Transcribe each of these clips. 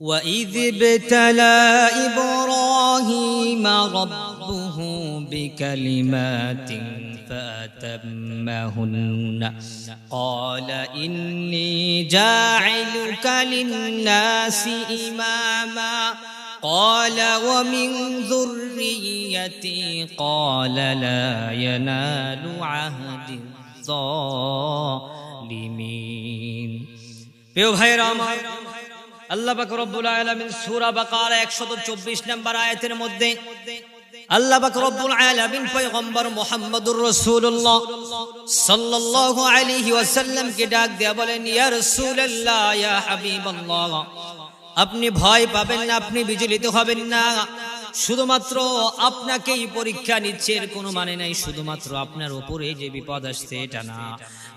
وإذ ابتلى إبراهيم ربه بكلمات فأتمهن قال إني جاعلك للناس إماما قال ومن ذريتي قال لا ينال عهد الظالمين প্রিয় ভাইরা আমার আল্লাহ পাক রব্বুল আলামিন সূরা বাকারা 124 নম্বর মধ্যে আল্লাহ পাক রব্বুল আলামিন পয়গম্বর মুহাম্মদুর রাসূলুল্লাহ সাল্লাল্লাহু আলাইহি ওয়াসাল্লাম ডাক বলেন, ইয়া ইয়া আপনি ভয় পাবেন না, আপনি বিচলিত হবেন না। শুধুমাত্র আপনাকেই পরীক্ষা নিচ্ছে এর কোনো মানে নাই, শুধুমাত্র আপনার উপরে যে বিপদ আসছে, এটা না।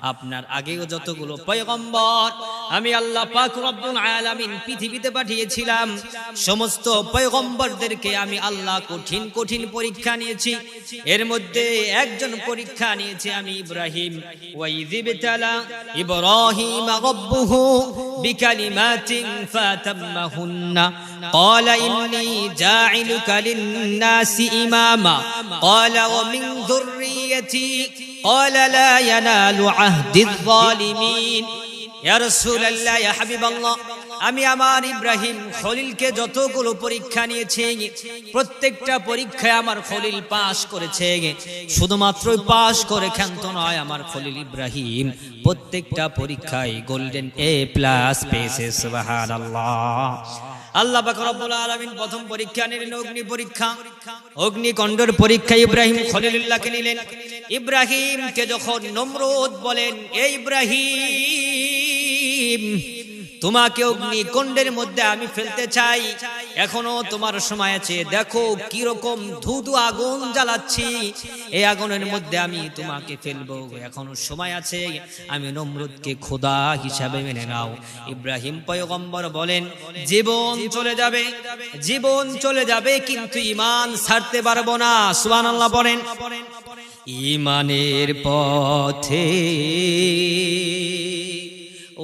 আপনার আগেও যতগুলো পয়গম্বর আমি আল্লাহ পাক রব্বুল আলামিন পৃথিবীতে পাঠিয়েছিলাম সমস্ত পয়গম্বরদেরকে আমি আল্লাহ কঠিন কঠিন পরীক্ষা নিয়েছি এর মধ্যে একজন পরীক্ষা নিয়েছি আমি ইব্রাহিম ওয়াইযিবতালা ইব্রাহিম রব্বুহু বিকালিমাতিন ফাতাম্মাহুন্না قال إني جاعلك للناس إماما قال ومن ذريتي قال لا ينال عهد الظالمين ইয়া রাসূলুল্লাহ ইয়া হাবিবাল্লাহ আমি আমার ইব্রাহিম খলিলকে যতগুলো পরীক্ষা নিয়েছি প্রত্যেকটা পরীক্ষায় আমার খলিল পাস করেছে শুধুমাত্র পাস করে ক্ষান্ত নয় আমার খলিল ইব্রাহিম প্রত্যেকটা পরীক্ষায় গোল্ডেন এ প্লাস পেয়েছে সুবহানাল্লাহ আল্লাহ রব্বুল আলামিন প্রথম পরীক্ষা, নিলেন অগ্নি পরীক্ষা। অগ্নিকণ্ডর পরীক্ষা ইব্রাহিম খলিলুল্লাহকে নিলেন। ইব্রাহিমকে যখন নমরুদ বলেন এই ইব্রাহিম তোমাকে অগ্নিকুণ্ডের মধ্যে আমি ফেলতে চাই। এখনও তোমার সময় আছে। দেখো কীরকম ধুধু আগুন জ্বালাচ্ছি। এই আগুনের মধ্যে আমি তোমাকে ফেলব। এখনও সময় আছে। আমি নমরুদকে খোদা হিসাবে মেনে নাও। ইব্রাহিম পয়গম্বর বলেন, জীবন চলে যাবে। জীবন চলে যাবে কিন্তু ইমান ছাড়তে পারব না। সুবান আল্লাহ বলেন ইমানের পথে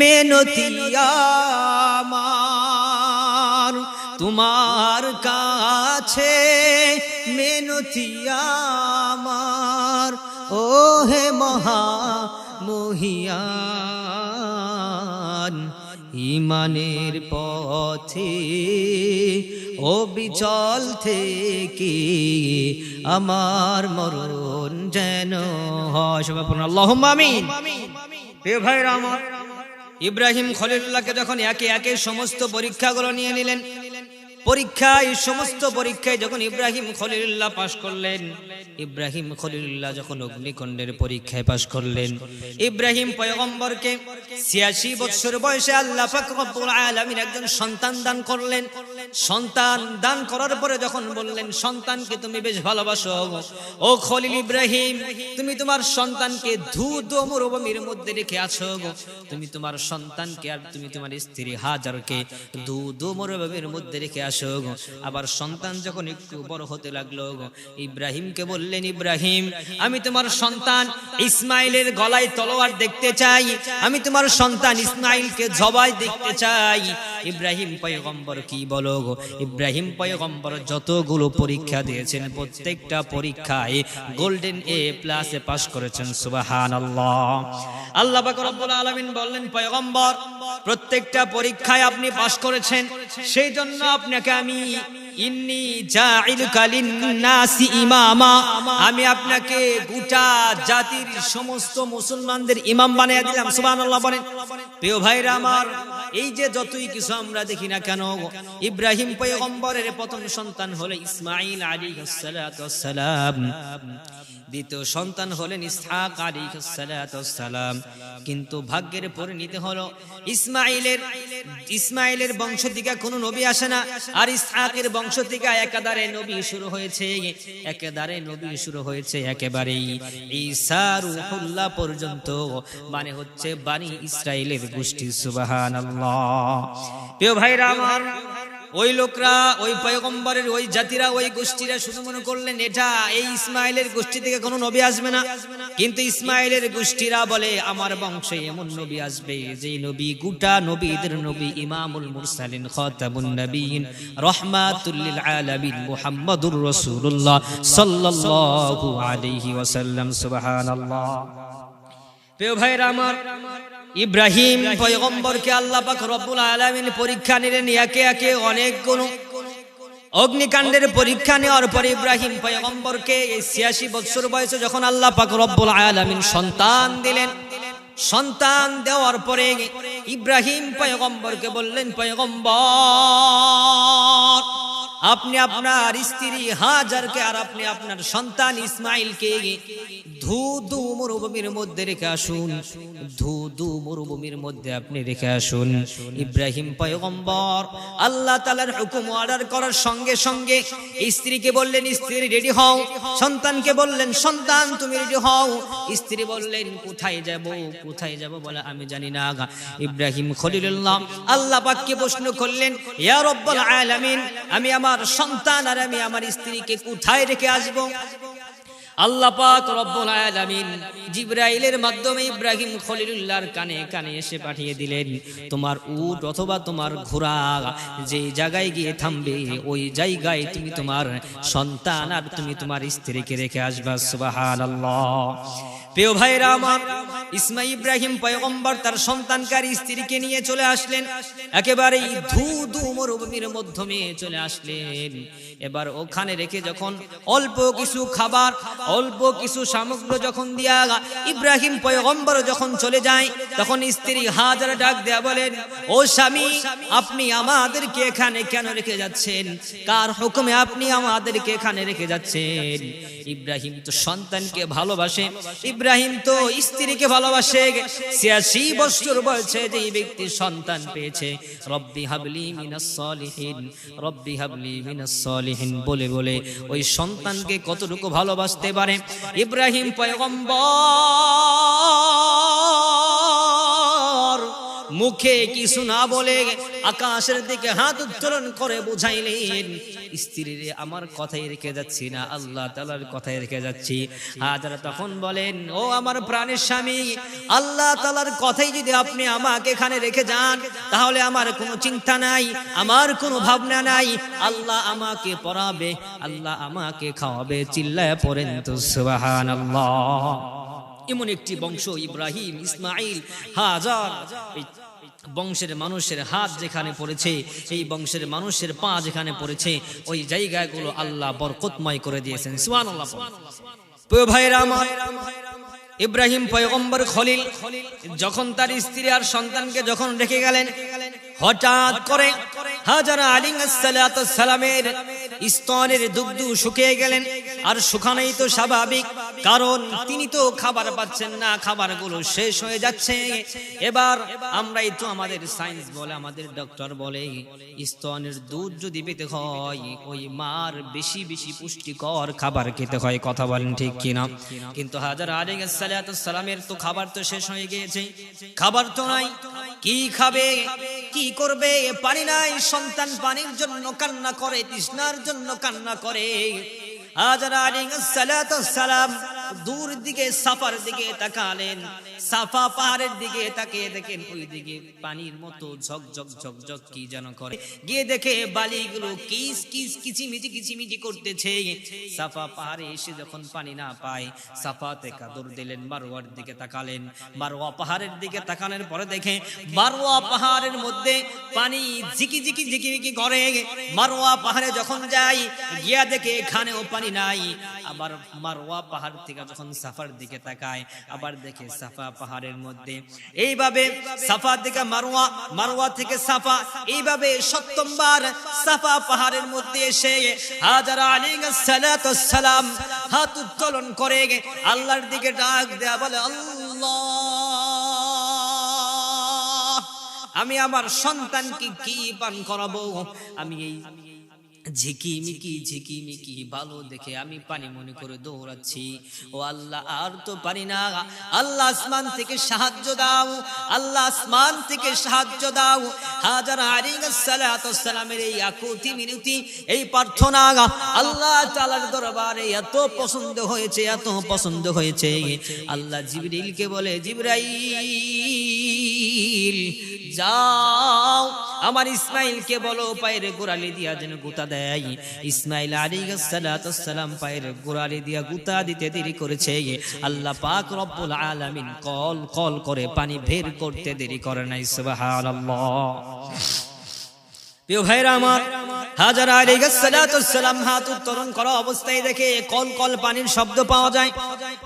মেনতি তোমার কাছে মেনতি আমার। ও হে মহা মহিয়ান ইমানের পথে ও বিচল থেকে আমার মরণ যেন হয়। সবাই পড়ুন, আল্লাহুম্মা আমিন। প্রিয় ভাইরা আমার ইব্রাহিম খলিলুল্লাহকে যখন একে একে সমস্ত পরীক্ষাগুলো নিয়ে নিলেন পরীক্ষায় সমস্ত পরীক্ষায় যখন ইব্রাহিম খলিলুল্লাহ পাশ করলেন ইব্রাহিম খলিলুল্লাহ যখন অগ্নিকণ্ডের পরীক্ষায় পাশ করলেন ইব্রাহিম পয়গম্বরকে ছিয়াশি বছর বয়সে আল্লাহ রব্বুল একজন সন্তান দান করলেন। সন্তান দান করার পরে যখন বললেন সন্তানকে তুমি বেশ ভালোবাসো ও খলিল ইব্রাহিম তুমি তোমার সন্তানকে ধূত মরুভূমির মধ্যে রেখে আছো তুমি তোমার সন্তানকে আর তুমি তোমার স্ত্রী হাজারকে দুধ মরুভূমির মধ্যে রেখে আসো আবার সন্তান যখন একটু বড় হতে লাগল ইব্রাহিমকে বললেন, ইব্রাহিম, আমি তোমার সন্তান ইসমাইলের গলায় তলোয়ার দেখতে চাই। আমি তোমার সন্তান ইসমাইলকে জবাই দেখতে চাই। ইব্রাহিম পয়গম্বর কি বলো গো? ইব্রাহিম পয়গম্বর যতগুলো পরীক্ষা দিয়েছেন, প্রত্যেকটা পরীক্ষায় গোল্ডেন এ প্লাসে পাস করেছেন সুবাহান আল্লাহ আল্লাহ রব্বুল আলামিন বললেন, পয়গম্বর, প্রত্যেকটা পরীক্ষায় আপনি পাস করেছেন, সেই জন্য আপনাকে আমি লিন্নাসি ইমামা। আমি আপনাকে গোটা জাতির সমস্ত মুসলমানদের ইমাম বানিয়ে দিলাম, সুবহানাল্লাহ বলেন। প্রিয় ভাইরা আমার এই যে যতই কিছু আমরা দেখি না কেন, ইব্রাহিম পয়গম্বরের প্রথম সন্তান হলে ইসমাইল আলী সালাম দ্বিতীয় সন্তান হলেন ইসহাক আলী সালাম কিন্তু ভাগ্যের পরিণতি হলো ইসমাইলের ইসমাইলের বংশ থেকে কোনো নবী আসে না, আর ইসহাকের বংশ থেকে একাধারে নবী শুরু হয়েছে, একেবারে নবী শুরু হয়েছে একেবারেই। ঈসা পর্যন্ত মানে হচ্ছে বানি ইসরায়েলের গোষ্ঠী, সুবহানাল্লাহ। প্রিয় ভাইরা আমার ওই লোকরা ওই পয়গম্বরের ওই জাতিরা ওই গোষ্ঠীরা শুধু মনে করলেন এটা এই ইসমাইলের গোষ্ঠী থেকে কোনো নবী আসবে না। কিন্তু ইসমাইলের গোষ্ঠীরা বলে আমার বংশে এমন নবী আসবে যে নবী গুটা নবীদের নবী ইমামুল মুরসালিন খাতামুন নবীন রহমাতুল লিল আলামিন মুহাম্মাদুর রাসূলুল্লাহ সাল্লাল্লাহু আলাইহি ওয়াসাল্লাম। সুবহানাল্লাহ। প্রিয় ভাইরা আমার ইব্রাহিম পয়গম্বরকে আল্লাহ পাক রব্বুল আলামিন পরীক্ষা নিলেন একে একে অনেক গুণ। অগ্নিকাণ্ডের পরীক্ষা নেওয়ার পর ইব্রাহিম পয়গম্বরকে এই ছিয়াশি বছর বয়সে যখন আল্লাহ পাক রব্বুল আলামিন সন্তান দিলেন, সন্তান দেওয়ার পরে ইব্রাহিম পয়গম্বরকে বললেন, পয়গম্বর, আপনি আপনার স্ত্রী হাজারকে আর আপনি আপনার সন্তান ইসমাইলকে ধু ধু মরুভূমির মধ্যে রেখে আসুন। ধু ধু মরুভূমির মধ্যে আপনি রেখে আসুন। ইব্রাহিম পয়গম্বর, আল্লাহ তালার হুকুম অর্ডার করার সঙ্গে সঙ্গে স্ত্রীকে বললেন, স্ত্রী, রেডি হও। সন্তানকে বললেন, সন্তান, তুমি রেডি হও। স্ত্রী বললেন, কোথায় যাব? কোথায় যাব বলে আমি জানি না ইব্রাহিম খলিলুল্লাহ আল্লাহ পাককে প্রশ্ন করলেন, ইয়া রব্বুল আলামিন, আমি আমার সন্তান আর আমি আমার স্ত্রীকে কোথায় রেখে আসব? আল্লাহ পাক রব্বুল আলামিন জিব্রাইলের মাধ্যমে ইব্রাহিম খলিলুল্লাহর কানে কানে এসে পাঠিয়ে দিলেন, তোমার উট অথবা তোমার ঘোড়া যে জায়গায় গিয়ে থামবে, ওই জায়গায় তুমি তোমার সন্তান আর তুমি তোমার স্ত্রীকে রেখে আসবা। সুবহানাল্লাহ। প্রিয় ভাইরা আমার, ইসমা ইব্রাহিম পয়গম্বর তার সন্তানকার স্ত্রীকে নিয়ে চলে আসলেন। একেবারে ধু ধু মরুভূমির মাধ্যমে চলে আসলেন। এবার ওখানে রেখে যখন অল্প কিছু খাবার অল্প কিছু সামগ্রী যখন দিয়া ইব্রাহিম পয়গম্বর যখন চলে যায় তখন স্ত্রী হাজার ডাক দেয়া বলেন ও স্বামী আপনি আমাদেরকে এখানে কেন রেখে যাচ্ছেন? কার হুকুমে আপনি আমাদেরকে এখানে রেখে যাচ্ছেন? ইব্রাহিম তো সন্তানকে ভালোবাসে ইব্রাহিম তো স্ত্রীকে ভালোবাসে। ছিয়াশি বছর বয়সে যে ব্যক্তি সন্তান পেয়েছে রব্বি হাবলি মিনাস সলিহিন রব্বি হাবলি মিনাস সলিহিন বলে বলে ওই সন্তানকে কতটুকু ভালোবাসতে পারে? ইব্রাহিম পয়গম্বর! মুখে কিছু না বলে আকাশের দিকে হাত উত্তোলন করে বুঝাইলেন, স্ত্রীর আমার কথাই রেখে যাচ্ছি না, আল্লাহ তালার কথাই রেখে যাচ্ছি। হাজারা তখন বলেন, ও আমার প্রাণের স্বামী, আল্লাহ তালার কথাই যদি আপনি আমাকে এখানে রেখে যান, তাহলে আমার কোনো চিন্তা নাই, আমার কোনো ভাবনা নাই। আল্লাহ আমাকে পড়াবে, আল্লাহ আমাকে খাওয়াবে, চিল্লায় পড়েন তো সুবাহান আল্লাহ এমন একটি বংশ ইব্রাহিম ইসমাইল হাজার, এই বংশের মানুষের হাত যেখানে পড়েছে, এই বংশের মানুষের পা যেখানে পড়েছে, ওই জায়গাগুলো আল্লাহ বরকতময় করে দিয়েছেন। সুহান আল্লাহ ইব্রাহিম পয়গম্বর খলিল যখন তার স্ত্রী আর সন্তানকে যখন রেখে গেলেন, হঠাৎ করে হাজারা আলিং সালামের স্তনের দুগ্ধ শুকিয়ে গেলেন। আর শুকানোই তো স্বাভাবিক, কারণ তিনি তো খাবার পাচ্ছেন না, খাবারগুলো শেষ হয়ে যাচ্ছে। এবার আমরাই তো আমাদের সায়েন্স বলে, আমাদের ডক্টর বলে, স্তনের দুধ যদি পেতে হয়, ওই মার বেশি বেশি পুষ্টিকর খাবার খেতে হয়, কথা বলেন ঠিক কিনা? কিন্তু হাজার সালামের তো খাবার তো শেষ হয়ে গিয়েছে। খাবার তো নাই, কি খাবে, কি করবে, পানি নাই, সন্তান পানির জন্য কান্না করে, তৃষ্ণার জন্য কান্না করে। হাজারা সালাম দূর দিকে, সাফার দিকে তাকালেন। সাফা পাহাড়ের দিকে তাকিয়ে দেখেন, ওই দিকে পানির মতো ঝক ঝক ঝক ঝক কি যেন করে। গিয়ে দেখে বালিগুলো কিস কিস, কিচিমিচি কিচিমিচি করতেছে। সাফা পাহাড়ে এসে যখন পানি না পায়, সাফাতে কাদর দিলেন, মারোয়ার দিকে তাকালেন। মারোয়া পাহাড়ের দিকে তাকানোর পরে দেখে মারোয়া পাহাড়ের মধ্যে পানি ঝিকি ঝিকি ঝিকি ঝিকি করে। মারোয়া পাহাড়ে যখন যাই গিয়া দেখে এখানেও পানি নাই। আবার মারওয়া পাহাড় থেকে যখন সাফার দিকে তাকায়, আবার দেখে সাফা পাহাড়ের মধ্যে। এইভাবে সাফা থেকে মারওয়া মারওয়া থেকে সাফা, এইভাবে সপ্তমবার সাফা পাহাড়ের মধ্যে এসে হাজার আলী সালাম হাত উত্তোলন করে, আল্লাহর দিকে ডাক দেয়া, বলে আমি আমার সন্তানকে কি পান করাবো? আমি এই ঝিকিমিকি ঝিকিমিকি ভালো দেখে আমি পানি মনে করে দৌড়াচ্ছি। ও আল্লাহ, আর তো পারি না। আল্লাহ আসমান থেকে সাহায্য দাও। আল্লাহ আসমান থেকে সাহায্য দাও। হাজার সালামের এই আকুতি মিনতি, এই প্রার্থনা, আল্লাহ তালার দরবারে এত পছন্দ হয়েছে, এত পছন্দ হয়েছে। আল্লাহ জিবরিলকে বলে, জিবরাইল যাও। আমার ইসমাইলকে বলো, পায়ের গোড়ালি দিয়া যেন গুতা দেয়। ইসমাইল আলী সালাম পায়ের গোড়ালি দিয়া গুতা দিতে দেরি করেছে। আল্লাহ পাক রব্বুল আলামিন কল কল করে পানি বের করতে দেরি করে নাই, সুবহানাল্লাহ। প্রিয় ভাইরা আমার হাজার আলিগাসালাম হাত উত্তোলন করা অবস্থায় দেখে কল কল পানির শব্দ পাওয়া যায়।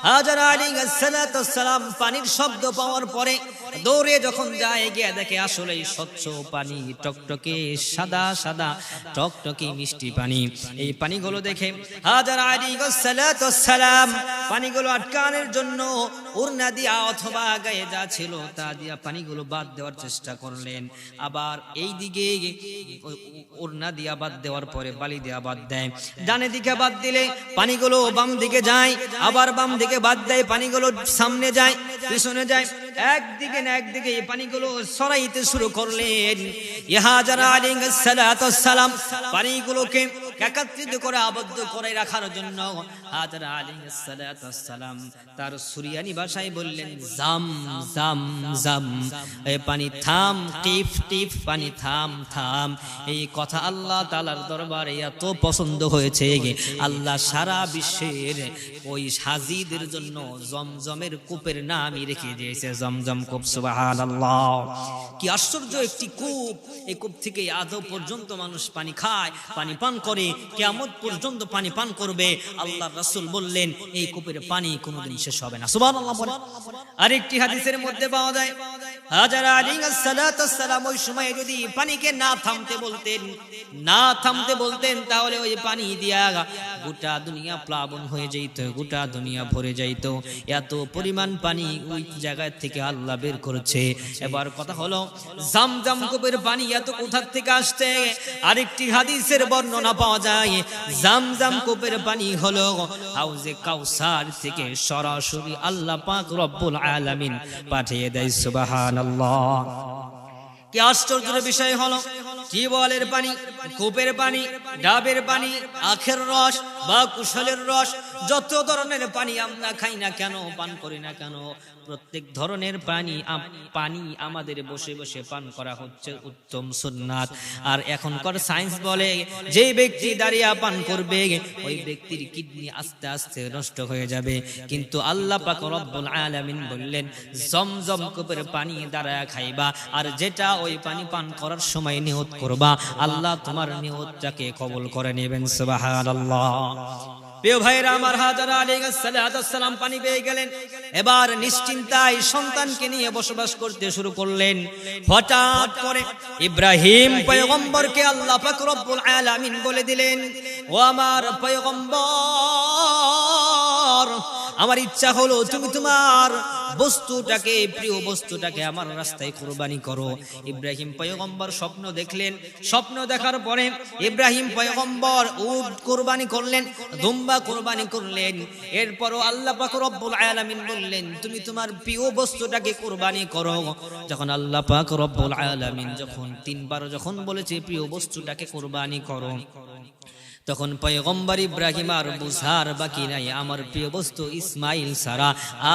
হাজার আলিগাসালাম পানির শব্দ পাওয়ার পরে দৌড়ে যখন যায়, গিয়ে দেখে আসলে স্বচ্ছ পানি, টকটকে সাদা সাদা, টকটকে মিষ্টি পানি। এই পানিগুলো দেখে হাজার আলিগাসালাম পানিগুলো আটকানোর জন্য উড়না দিয়া অথবা গায়ে যা ছিল তা দিয়া পানিগুলো বাদ দেওয়ার চেষ্টা করলেন। আবার এই দিকে ওড়না দিয়া বাদ দেওয়ার পরে বালি দিয়ে আবাদ দেয়। ডানে দিকে বাদ দিলে পানিগুলো বাম দিকে যায়, আবার বাম দিকে বাদ দেয়, পানিগুলো সামনে যায়, পিছনে যায়। একদিকে না একদিকে এই পানিগুলো সরাইতে শুরু করলেন। ইহা যারা আলিঙ্গ সালাম, পানিগুলোকে একত্রিত করে আবদ্ধ করে রাখার জন্য হাজার আলী সালাম তার সুরিয়ানি ভাষায় বললেন, জাম জাম জাম, এ পানি থাম টিপ টিপ পানি থাম থাম। এই কথা আল্লাহ তালার দরবারে এত পছন্দ হয়েছে আল্লাহ সারা বিশ্বের ওই সাজিদের জন্য জমজমের কূপের নামই রেখে দিয়েছে, জমজম কূপ আল্লাহ কি আশ্চর্য একটি কূপ। এই কূপ থেকে আদৌ পর্যন্ত মানুষ পানি খায়, পানি পান করে কেমন পর্যন্ত পানি পান করবে। আল্লাহ রাসুল বললেন, এই কূপের পানি কোনোদিন শেষ হবে না। সুবান আরেকটি হাদিসের মধ্যে পাওয়া যায় এবার কথা হলো, জামজাম পানি এত কোথার থেকে আসছে? আরেকটি হাদিসের বর্ণনা পাওয়া যায়, জামজাম কূপের পানি হলো হাউজে কাউসার থেকে সরাসরি আল্লাহ পাক রব্বুল আলামিন পাঠিয়ে দেয় কি আশ্চর্যের বিষয় হলো টিউবওয়েলের পানি, কূপের পানি, ডাবের পানি, আখের রস বা কুশলের রস, যত ধরনের পানি আমরা খাই না কেন, পান করি না কেন, প্রত্যেক ধরনের পানি পানি আমাদের বসে বসে পান করা হচ্ছে উত্তম সুন্নাত। আর এখনকার সায়েন্স বলে, যে ব্যক্তি দাঁড়িয়ে পান করবে, ওই ব্যক্তির কিডনি আস্তে আস্তে নষ্ট হয়ে যাবে। কিন্তু আল্লাহ পাক রব্বুল আলামিন বললেন, জমজম কূপের পানি দাঁড়ায় খাইবা, আর যেটা ওই পানি পান করার সময় নিয়ত করবা, আল্লাহ তোমার নিয়তটাকে কবুল করে নেবেন, সুবহানাল্লাহ। প্রিয় ভাইরা, আমার হাজার আলাইসালাম পানি পেয়ে গেলেন। এবার নিশ্চিন্তায় সন্তানকে নিয়ে বসবাস করতে শুরু করলেন। হঠাৎ করে ইব্রাহিম পয়গম্বরকে আল্লাহ পাক আলামিন বলে দিলেন, ও আমার পয়গম্বর আমার ইচ্ছা হলো তুমি তোমার বস্তুটাকে, প্রিয় বস্তুটাকে আমার রাস্তায় কোরবানি করো। ইব্রাহিম পয়গম্বর স্বপ্ন দেখলেন। স্বপ্ন দেখার পরে ইব্রাহিম পয়গম্বর উট কোরবানি করলেন, দুম্বা কোরবানি করলেন। এরপরও আল্লাহ পাক রব্বুল আলামিন বললেন, তুমি তোমার প্রিয় বস্তুটাকে কোরবানি করো। যখন আল্লাহ পাক রব্বুল আলামিন যখন তিনবার যখন বলেছে, প্রিয় বস্তুটাকে কোরবানি করো। তখন পয়গম্বর ইব্রাহিম আর বুঝার বাকি নাই। আমার প্রিয় বস্তু ইসমাইল সারা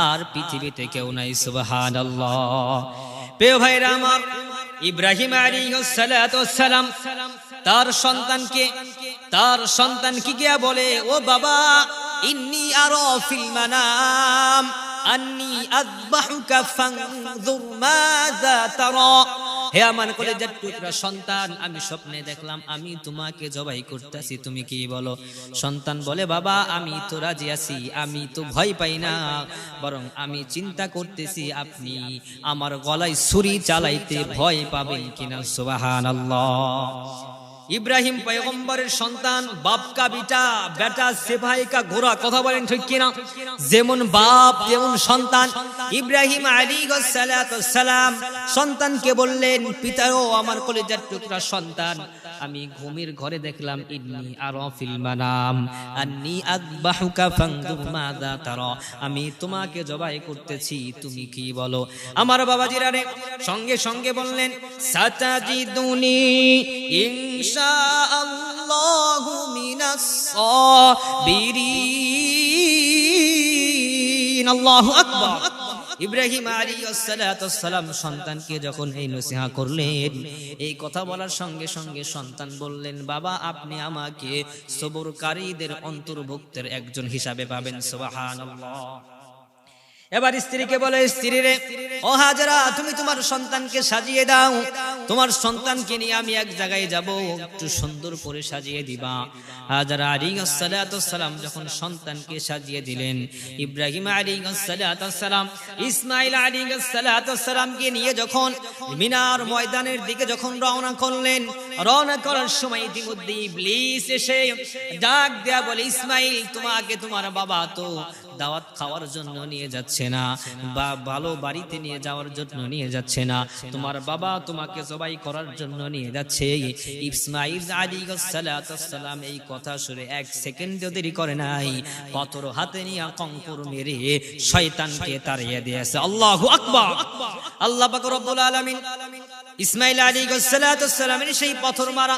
আর পৃথিবীতে কেউ নাই সুবহান ইব্রাহিম সালাম তার সন্তানকে, তার সন্তান কি গিয়া বলে, ও বাবা, ইন্নি আরও ফিল মানাম, আন্নি আযবাহুকা ফানজুর মাযা তারা। হে আমার কলেজের টুকরা সন্তান, আমি স্বপ্নে দেখলাম, আমি তোমাকে জবাই করতেছি, তুমি কি বলো? সন্তান বলে, বাবা, আমি তো রাজি আছি, আমি তো ভয় পাই না, বরং আমি চিন্তা করতেছি, আপনি আমার গলায় ছুরি চালাইতে ভয় পাবেন কিনা? সুবাহান ইব্রাহিম পয়গম্বরের সন্তান, বাপকা বিটা, বেটা সেভাইকা ঘোড়া, কথা বলেন ঠিক কিনা? যেমন বাপ যেমন সন্তান। ইব্রাহিম আলী সালাম সন্তানকে বললেন, পিতাও, আমার কলেজের টুকরা সন্তান। আমি ঘুমের ঘরে দেখলাম, ইন্নি আর ফিল মানাম। আন্নি আকবাহুকা ফাংদুর মাদা তারা। আমি তোমাকে জবাই করতেছি, তুমি কি বলো? আমার বাবাজিরা রে সঙ্গে সঙ্গে বললেন, সাতাজিদুনি ইনশাআল্লাহু মিনাস সাবিরিন। আল্লাহু আকবার। ইব্রাহিম আলী সালাম সন্তানকে যখন এই নসিহা করলেন, এই কথা বলার সঙ্গে সঙ্গে সন্তান বললেন, বাবা, আপনি আমাকে সবরকারীদের অন্তর্ভুক্তের একজন হিসাবে পাবেন, সুবহানাল্লাহ। এবার স্ত্রীকে বলে, স্ত্রী রে, ও হাজারা, তুমি তোমার সন্তানকে সাজিয়ে দাও। তোমার সন্তানকে নিয়ে আমি এক জায়গায় যাব, একটু সুন্দর করে সাজিয়ে দিবা। হাজারা আলী সালাম যখন সন্তানকে সাজিয়ে দিলেন, ইব্রাহিম আলী সালাম ইসমাইল আলী সালামকে নিয়ে যখন মিনার ময়দানের দিকে যখন রওনা করলেন, রওনা করার সময় ইতিমধ্যে ইবলিস এসে ডাক দেয়া বলে, ইসমাইল, তোমাকে তোমার বাবা তো দাওয়াত খাওয়ার জন্য নিয়ে যাচ্ছে না, বা ভালো বাড়িতে নিয়ে যাওয়ার জন্য নিয়ে যাচ্ছে না, তোমার বাবা তোমাকে জবাই করার জন্য নিয়ে যাচ্ছে। ইসমাইল এই কথা শুনে এক সেকেন্ড দেরি করে নাই, পাথর হাতে নিয়ে কঙ্কর মেরে শয়তানকে তাড়িয়ে দিয়েছে। আল্লাহু আকবার! আল্লাহ পাক আলামিন ইসমাইল আলী সালামের সেই পাথর মারা,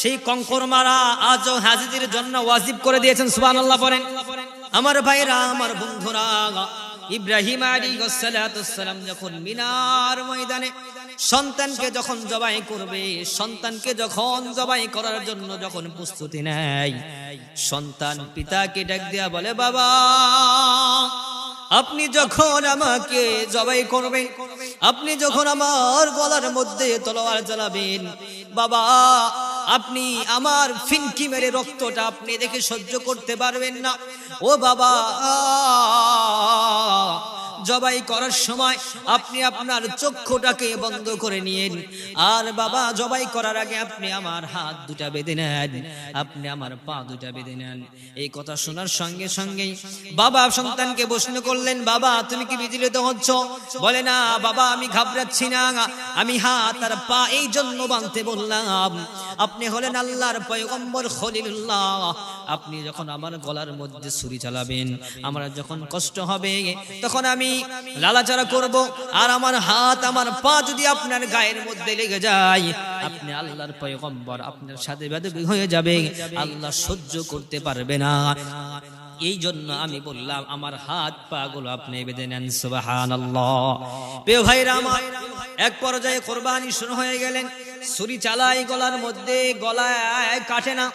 সেই কঙ্কর মারা আজও হাজিদের জন্য ওয়াজিব করে দিয়েছেন, সুবহানাল্লাহ বলেন। আমার ভাইরা, আমার বন্ধুরা, ইব্রাহিম আলী সালাম যখন মিনার ময়দানে সন্তানকে যখন জবাই করবে, সন্তানকে যখন জবাই করার জন্য যখন প্রস্তুতি নেয়, সন্তান পিতাকে ডাক দেয়া বলে, বাবা, আপনি যখন আমাকে জবাই করবেন, আপনি যখন আমার গলার মধ্যে তলোয়ার জ্বালাবেন, বাবা আপনি আমার ফিনকি মেরে রক্তটা আপনি দেখে সহ্য করতে পারবেন না। ও বাবা! জবাই করার সময় আপনি আপনার চক্ষুটাকে বন্ধ করে নিয়েন। আর বাবা, জবাই করার আগে আপনি আমার হাত দুটা বেঁধে নেন। আপনি আমার পা দুটা বেঁধে নেন। এই কথা শোনার সঙ্গে সঙ্গেই বাবা সন্তানকে প্রশ্ন করলেন, বাবা, তুমি কি বিচলিত হচ্ছ? বলে, না, বাবা, আমি ঘাবড়াচ্ছি না। আমি হাত আর পা এই জন্য বাঁধতে বললাম। আপনি হলেন আল্লাহর পয়গম্বর খলিলুল্লাহ। আপনি যখন আমার গলার মধ্যে ছুরি চালাবেন, আমার যখন কষ্ট হবে, তখন আমি লালাচারা করব, আর আমার হাত, আমার পা যদি আপনার গায়ের মধ্যে লেগে যায়, আপনি আল্লাহর পয়গম্বর, আপনার সাথে বেদবি হয়ে যাবে, আল্লাহ সহ্য করতে পারবে না। এই জন্য আমি বললাম, আমার হাত পা গুলো আপনি বেঁধে নেন আমার, এক পর্যায়ে কোরবানি শুরু হয়ে গেলেন। ছুরি চালাই গলার মধ্যে, গলায় কাটে না।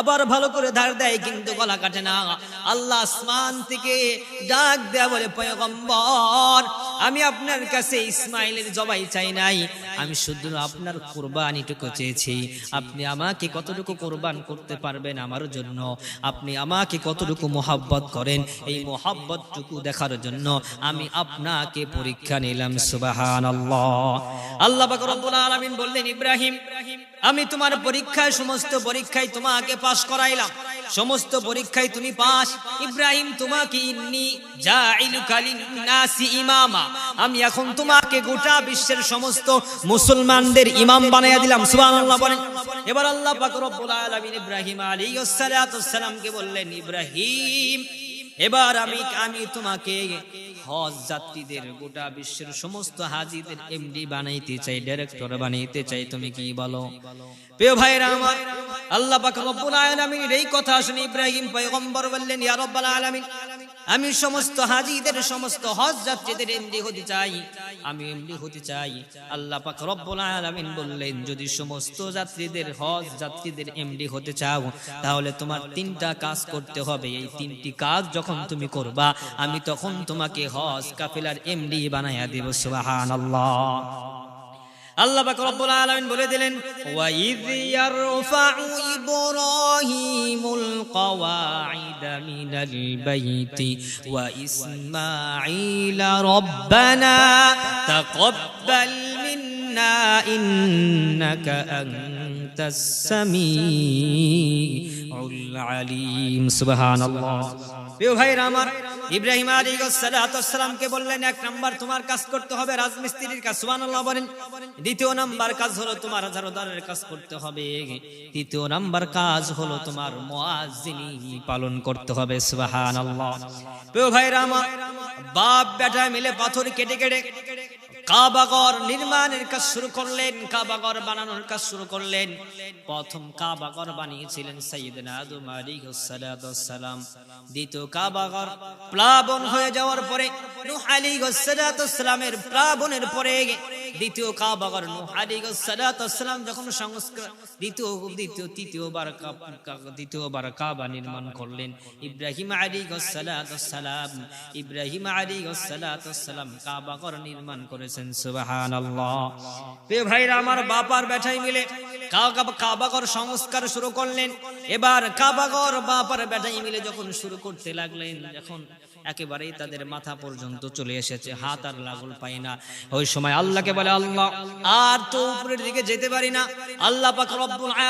আবার ভালো করে ধার দেয়, কিন্তু গলা কাটে না। আল্লাহ আসমান থেকে ডাক দেয়া বলে, পয়গম্বর, আমি আপনার কাছে ইসমাইলের জবাই চাই নাই। আমি শুধু আপনার কোরবানিটুকু চেয়েছি। আপনি আমাকে কতটুকু কোরবান করতে পারবেন আমার জন্য? আপনি আমাকে কতটুকু মোহাব্বত করেন এই মোহাব্বতটুকু দেখার জন্য আমি আপনাকে পরীক্ষা নিলাম সুবাহান আল্লাহ আল্লাহ রব্বুল আলামিন বললেন, ইব্রাহিম আমি তোমার পরীক্ষায়, সমস্ত পরীক্ষায় তোমাকে পাশ করাইলাম। সমস্ত পরীক্ষায় তুমি পাস ইব্রাহিম, তোমাকে ইন্নি ইমামা। আমি এখন তোমাকে গোটা বিশ্বের সমস্ত মুসলমানদের ইমাম বানাইয়া দিলাম। সুবহানাল্লাহ বলেন। এবার আল্লাহ পাক রব্বুল আলামিন ইব্রাহিম আলাইহিস সালাতু বললেন, ইব্রাহিম এবার আমি আমি তোমাকে হজ যাত্রীদের গোটা বিশ্বের সমস্ত হাজিদের এমডি বানাইতে চাই ডাইরেক্টর বানাইতে চাই, তুমি কি বলো? প্রিয় ভাইরা আমার, আল্লাহ পাক রব্বুল আলামিন এই কথা শুনি ইব্রাহিম পয়গম্বর বললেন, ইয়া রব্বুল আলামিন আমি সমস্ত হাজিদের, সমস্ত হজ যাত্রীদের এমডি হতে চাই। আমি এমডি হতে চাই। আল্লাহ পাক রব্বুল আলামিন বললেন, যদি সমস্ত যাত্রীদের, হজ যাত্রীদের এমডি হতে চাও, তাহলে তোমার তিনটা কাজ করতে হবে। এই তিনটি কাজ যখন তুমি করবা, আমি তখন তোমাকে হজ কাফেলার এমডি বানাইয়া দেব। সুবহানাল্লাহ। আল্লাহ পাক রব্বুল আলামিন বলে দিলেন ওয়াইদ ইয়ারফাউ ইব্রাহিমুল কওয়াইদা মিনাল বাইতি ওয়া ইসমাঈল রব্বানা, তাকাব্বাল মিন্না ইন্নাকা আনতাস সামিউল আমার ইব্রাহিম আলী সালাতামকে বললেন, এক নাম্বার তোমার কাজ করতে হবে রাজমিস্ত্রির কাজ। বলেন, দ্বিতীয় নাম্বার কাজ হলো তোমার হাজারদারের কাজ করতে হবে। তৃতীয় নাম্বার কাজ হলো তোমার পালন করতে হবে। সুবাহ প্রিয় ভাইরা আমার বাপ বেটা মিলে পাথর কেটে কেটে কাবাগর নির্মাণের কাজ শুরু করলেন, কাবাগর বানানোর কাজ শুরু করলেন। প্রথম কাবাগর বানিয়েছিলেন সাইয়েদনা দ্বিতীয় কাবাগর প্লাবন হয়ে যাওয়ার পরে আলী আলাইহিস সালামের প্লাবনের পরে দ্বিতীয় কাবাগর নূহ আলাইহিস সালাম যখন সংস্কার, দ্বিতীয় দ্বিতীয়, তৃতীয়বার দ্বিতীয়বার কাবা নির্মাণ করলেন। ইব্রাহিম আলাইহিস সালাম ইব্রাহিম আলাইহিস সালাম কাবাগর নির্মাণ করেছেন, সুবহানাল্লাহ। প্রিয় ভাইরা, আমার বাপার বেঠাই মিলে কাবা- কাবাগর সংস্কার শুরু করলেন। এবার কাবাগর বাপার বেঠাই মিলে যখন শুরু করতে লাগলেন, যখন একেবারেই তাদের মাথা পর্যন্ত চলে এসেছে, হাত আর লাগল পাই না। ওই সময় আল্লাহকে বলে, আল্লাহ, আর তো উপরের দিকে যেতে পারি না। আল্লাহ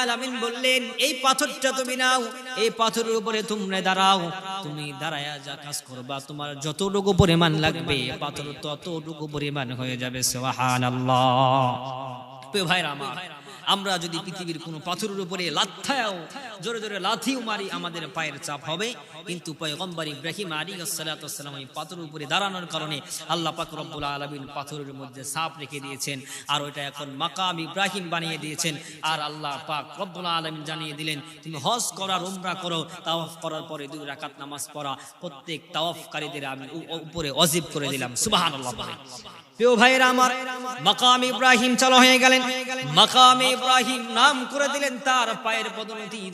আলামিন বললেন, এই পাথরটা তুমি নাও, এই পাথরের উপরে তোমরা দাঁড়াও। তুমি দাঁড়ায়া যা কাজ করবা, তোমার যতটুকু পরিমাণ লাগবে, পাথর ততটুকু পরিমাণ হয়ে যাবে, সুবহানাল্লাহ। প্রিয় ভাইরা আমার আমরা যদি পৃথিবীর কোনো পাথরের উপরে লাথায়াও জোরে জোরে লাথিও মারি, আমাদের পায়ের চাপ হবে। কিন্তু পয়গম্বর ইব্রাহিম আলী সালাম ওই পাথরের উপরে দাঁড়ানোর কারণে আল্লাহ পাক রব্বুল আলমিন পাথরের মধ্যে সাপ রেখে দিয়েছেন আর ওইটা এখন মাকাম ইব্রাহিম বানিয়ে দিয়েছেন। আর আল্লাহ পাক রব্বুল আলমিন জানিয়ে দিলেন, তুমি হজ করার উমরা করো, তাওয়াফ করার পরে দুই রাকাত নামাজ পড়া। প্রত্যেক তাওয়াফকারীদের আমি উপরে অজিব করে দিলাম। সুবহানাল্লাহ বলে। প্রিয় ভাইয়েরা আমার, মাকাম ইব্রাহিম চালু হয়ে গেলেন। মাকাম ইব্রাহিম নাম করে দিলেন, তার পায়ের পদোন্নতি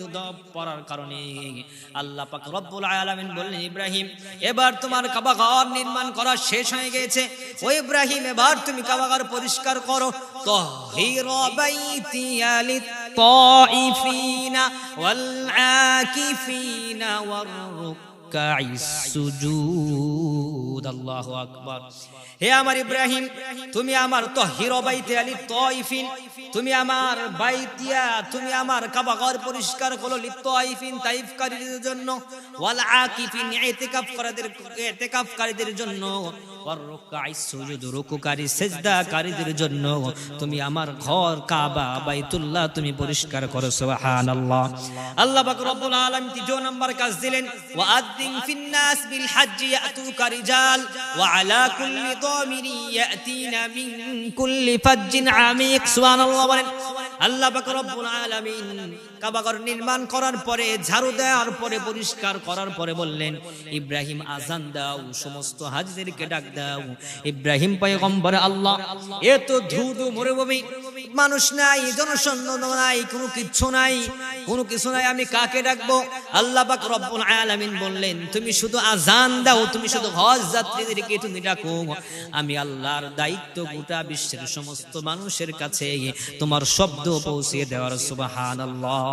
পড়ার কারণে। আল্লাহ পাক রব্বুল আলামিন বললেন, ইব্রাহিম, এবার তোমার কাবাগার নির্মাণ করা শেষ হয়ে গেছে। ও ইব্রাহিম, এবার তুমি কাবাগার পরিষ্কার করো। তহির বাইতিয়া লিত-তাইফিনা ওয়াল আকিফিনা ওয়ার রুকআই সুজুদ আল্লাহু আকবার। হে আমার ইব্রাহিম, তুমি আমার তহির বাইতে আলি তয়ফিন। তুমি আমার বাইতিয়া, তুমি আমার কাবাগর পরিষ্কার করো লিপ্ত আইফিন তাইফকারীদের জন্য। ওয়াল আকিফিন এতেকাফকারীদের ইতিকাফকারীদের জন্য। নির্মাণ করার পরে, ঝাড়ু দেওয়ার পরে, পরিষ্কার করার পরে বললেন, ইব্রাহিম আজান দাও, সমস্ত হাজিদেরকে ডাক দাও। ইব্রাহিম পয়গম্বর, আল্লাহ এত ধুধু মরুভূমি। মানুষ নাই, জনসৈন্য নাই, কোনো কিচ্ছু নাই। কোনো কিছু নাই, আমি কাকে ডাকবো? আল্লাহ পাক রব্বুল আলামিন বললেন, তুমি শুধু আজান দাও, তুমি শুধু হজ যাত্রীদেরকে তুমি ডাকো। আমি আল্লাহর দায়িত্ব গোটা বিশ্বের সমস্ত মানুষের কাছে তোমার শব্দ পৌঁছে দেওয়ার সুবহানাল্লাহ।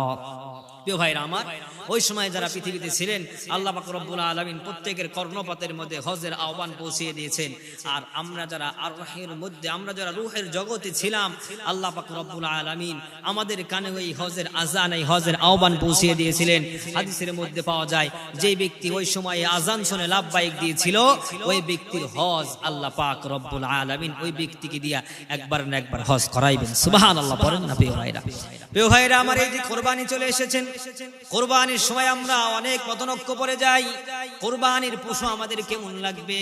প্রিয় ভাইরা আমার ওই সময় যারা পৃথিবীতে ছিলেন, আল্লাহ রব্বুল আলামিন প্রত্যেকের কর্ণপাতের মধ্যে হজের আহ্বান পৌঁছিয়ে দিয়েছেন। আর আমরা যারা আরহের মধ্যে, আমরা যারা রুহের জগতে ছিলাম, আল্লাহ রব্বুল আলামিন আমাদের কানে ওই হজের আজান এই হজের আহ্বান পৌঁছিয়ে দিয়েছিলেন। হাদিসের মধ্যে পাওয়া যায়, যে ব্যক্তি ওই সময়ে আজান শুনে লাভবাহিক দিয়েছিল, ওই ব্যক্তির হজ আল্লাহ পাক রব্বুল আলামিন ওই ব্যক্তিকে দিয়া একবার না একবার হজ করাইবেন। সুবহানাল্লাহ, পড়েন না, প্রিয় ভাইরা। প্রিয় ভাইরা, আমার এই যে কোরবানি চলে এসেছেন কোরবানির সময় আমরা অনেক পতনক্য পড়ে যাই। কোরবানির পশু আমাদের কেমন লাগবে?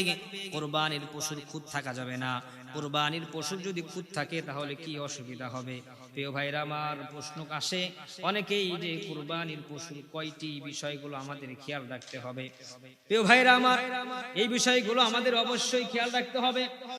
কোরবানির পশুর খুদ থাকা যাবে না। কোরবানির পশুর যদি খুদ থাকে, তাহলে কি অসুবিধা হবে? প্রিয় ভাইরা, আমার প্রশ্ন আসে, অনেকেই যে কোরবানির পশুর কয়টি বিষয়গুলো আমাদের খেয়াল রাখতে হবে। প্রিয় ভাইরা, আমার এই বিষয়গুলো আমাদের অবশ্যই খেয়াল রাখতে হবে।